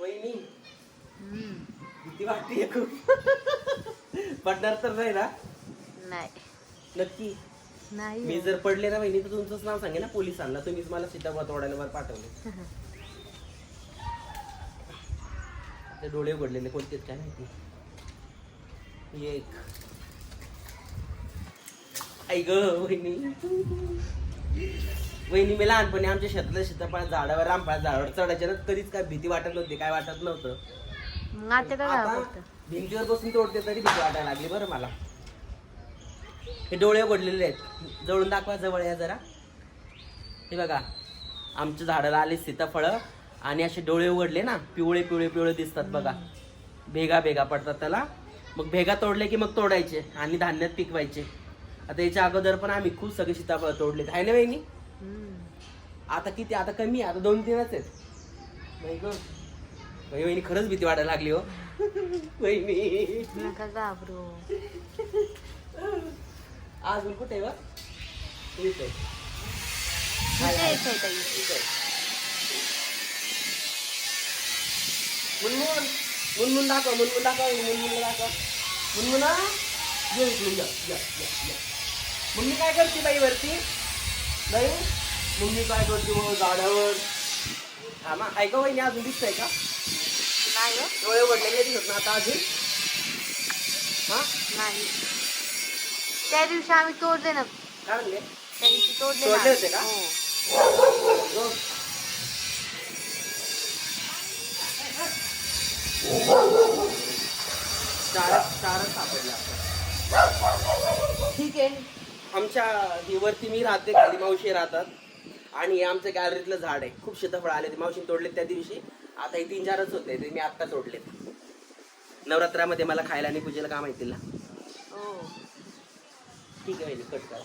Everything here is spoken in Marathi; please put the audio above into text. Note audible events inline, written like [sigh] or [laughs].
वहिनी. भीती वाटते खूप. पडणार तर नाही ना? नाही. नक्की. नाही मी हो. जर पडले ना वहिनी तर तुमचंच नाव सांगे ना पोलिसांना. तुम्हीच मला सीताफळ तोडायला वर पाठवले. ते डोळे उघडलेले कोणतेच काय माहिती. एक. आई ग वहिनी. वहिनी मी लहानपणी आमच्या शेतातल्या सीताफळ झाडावर रामफळ झाडावर चढायचे ना कधीच काय भीती वाटत नव्हती काय वाटत नव्हतं. मग आता काय आता फक्त भिंतीवर बसून तोडते तरी भीती वाटायला लागली बरं मला. हे डोळे उघडलेले आहेत. जवळून दाखवा जवळ या जरा. हे बघा आमच्या झाडाला आले सीताफळं आणि असे डोळे उघडले ना पिवळे पिवळे पिवळे दिसतात बघा. भेगा भेगा पडतात त्याला. मग भेगा तोडले की मग तोडायचे आणि धान्यात पिकवायचे. आता याच्या अगोदर पण आम्ही खूप सगळे सीताफळ तोडले आहे ना वहिनी. आता किती? आता कमी आहे. आता दोन तीनच आहेत. नाही ग. बाई, वहिनी खरंच भीती वाटायला लागली हो. [laughs] नका घाबरू. अजून कुठे बा? इथे. मुनमुन. मुनमुन दाखव मुनमुन दाखव मुनमुन दाखव. मुनमुना ये इकडून या या मम्मी काय करते बाई वरती? नाही मम्मी काय करते मग झाडावर हा मग ऐका वहिनी अजून दिसतंय का नाही हो. डोळे उघडलेले दिसत ना आता अजून हा नाही त्या दिवशी आम्ही तोडले ना काय म्हणले त्या दिवशी तोडले तोडले ना. होते का? हो. हो. सापडले. ठीक आहे आमच्या ही वरती मी राहते खाली मावशी राहतात. आणि हे आमचं गॅलरीतलं झाड आहे. खूप सीताफळ आले ते मावशी तोडले त्या दिवशी. आता हे तीन चारच होते ते मी आत्ता तोडलेत. नवरात्रामध्ये मला खायला आणि पूजेला काम ना हो. ठीक आहे कट करा.